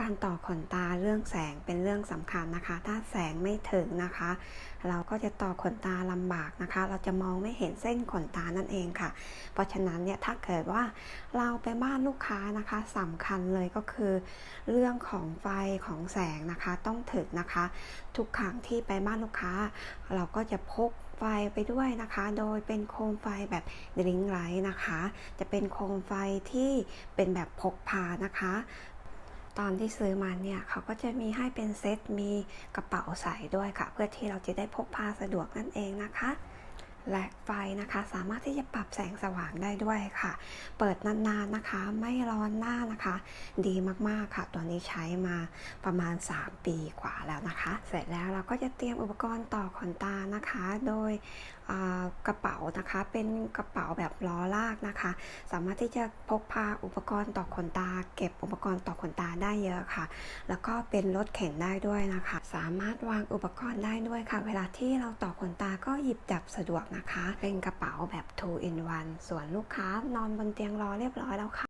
การต่อขนตาเรื่องแสงเป็นเรื่องสำคัญนะคะ ถ้าแสงไม่ถึงนะคะ เราก็จะต่อขนตาลำบากนะคะ เราจะมองไม่เห็นเส้นขนตานั่นเองค่ะ เพราะฉะนั้นเนี่ยถ้าเกิดว่าเราไปบ้านลูกค้านะคะสำคัญเลยก็คือ เรื่องของไฟของแสงนะคะต้องถึงนะคะ ทุกครั้งที่ไปบ้านลูกค้า เราก็จะพกไฟไปด้วยนะคะ โดยเป็นโคมไฟแบบดริงไลท์นะคะ จะเป็นโคมไฟที่เป็นแบบพกพานะคะ ตอนที่ซื้อมาเนี่ยเขาก็จะมีให้เป็นเซตมีกระเป๋าใส่ด้วยค่ะ เพื่อที่เราจะได้พกพาสะดวกนั่นเองนะคะ และไฟนะคะ สามารถที่จะปรับแสงสว่างได้ด้วยค่ะ เปิดนานๆนะคะ ไม่ร้อนหน้านะคะ ดีมากๆค่ะ ตัวนี้ใช้มาประมาณ 3 ปีกว่าแล้วนะคะ เสร็จแล้วเราก็จะเตรียมอุปกรณ์ต่อขนตานะคะ โดยกระเป๋านะคะเป็นกระเป๋าแบบล้อลากนะคะ สามารถที่จะพกพาอุปกรณ์ต่อขนตา เก็บอุปกรณ์ต่อขนตาได้เยอะค่ะ แล้วก็เป็นรถเข็นได้ด้วยนะคะ สามารถวางอุปกรณ์ได้ด้วยค่ะ เวลาที่เราต่อขนตาก็หยิบจับสะดวกนะคะ เป็นกระเป๋าแบบ 2 in 1 ส่วนลูกค้านอนบนเตียงรอเรียบร้อยแล้วค่ะ